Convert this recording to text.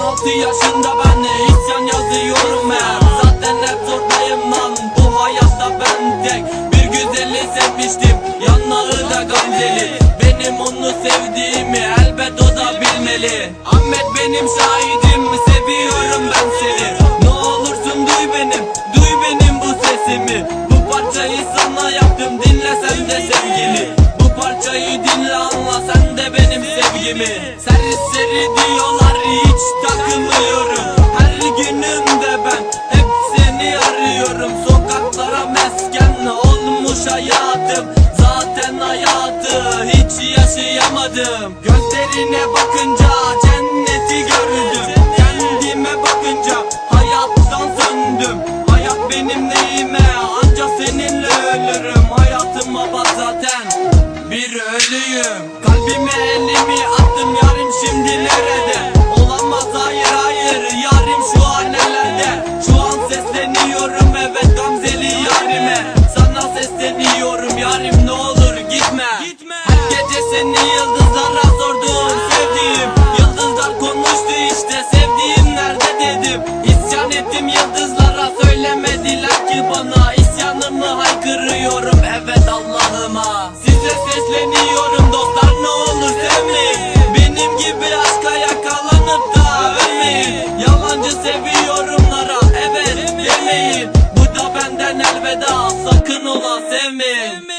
16 yaşında ben de isyan yazıyorum her Zaten hep zordayım lan bu hayatta ben tek. Bir güzeli sevmiştim yanları da gamzeli. Benim onu sevdiğimi elbet o da bilmeli. Ahmet benim şahidim seviyorum ben seni. Ne olursun duy benim duy benim bu sesimi. Bu parçayı sana yaptım dinle sen de sevgili Bu parçayı dinle anla sen de benim sevgimi. Seri seri diyorlar hayatım Zaten hayatı hiç yaşayamadım. Gözlerine bakınca cenneti gördüm. Kendime bakınca hayattan söndüm. Hayat benim neyime ancak seninle ölürüm. Hayatıma bak zaten bir ölüyüm. Kalbime elimi attım yarim şimdi nerede? Olamaz hayır hayır yarim şu an ellerde women. women.